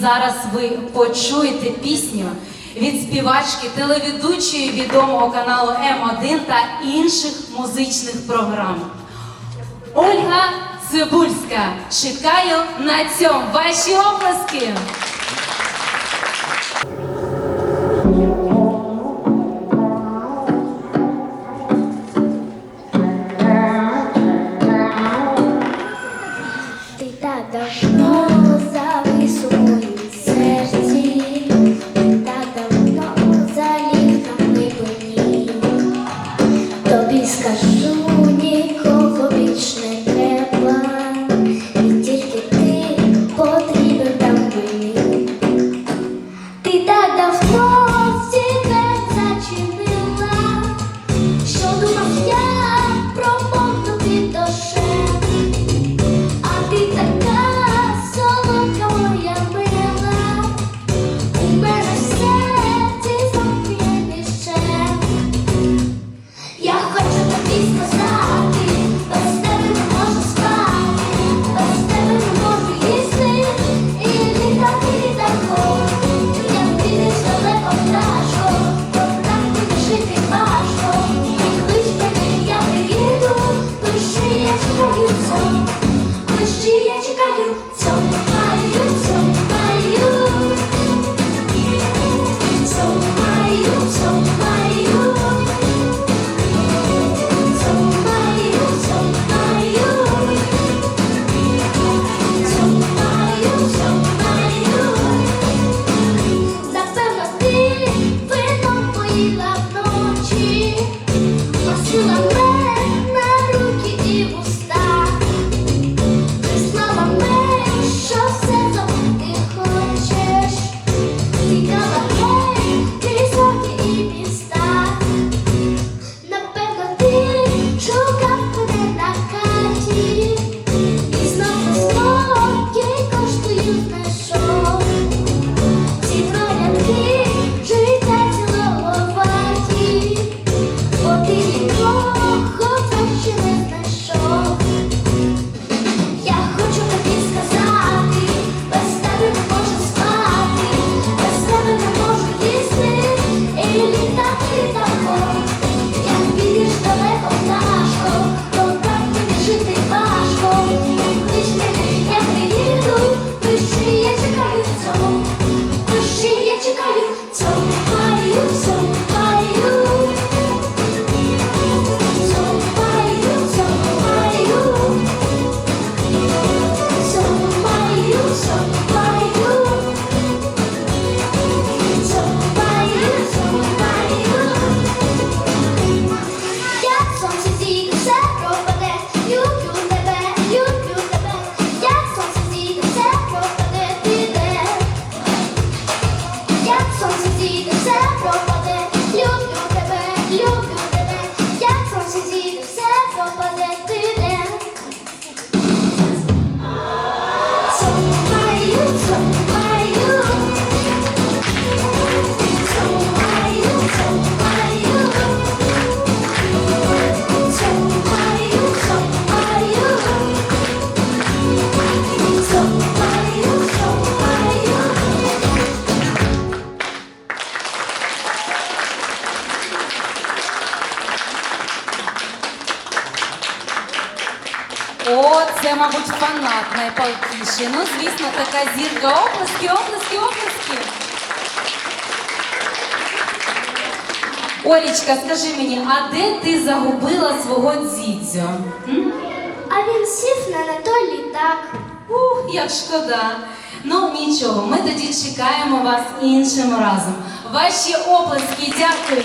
зараз ви почуєте пісню від співачки, телеведучої відомого каналу М1 та інших музичних програм. Ольга Цибульська чекаю на цьому ваші оплески! О, це, мабуть, фанат найпалкіший. Ну, звісно, така зірка. Оплески, оплески, оплески. Олічка, скажи мені, а де ти загубила свого дзідзю? А він сів на той літак. Ух, як шкода. Ну нічого, ми тоді чекаємо вас іншим разом. Ваші оплески, дякую.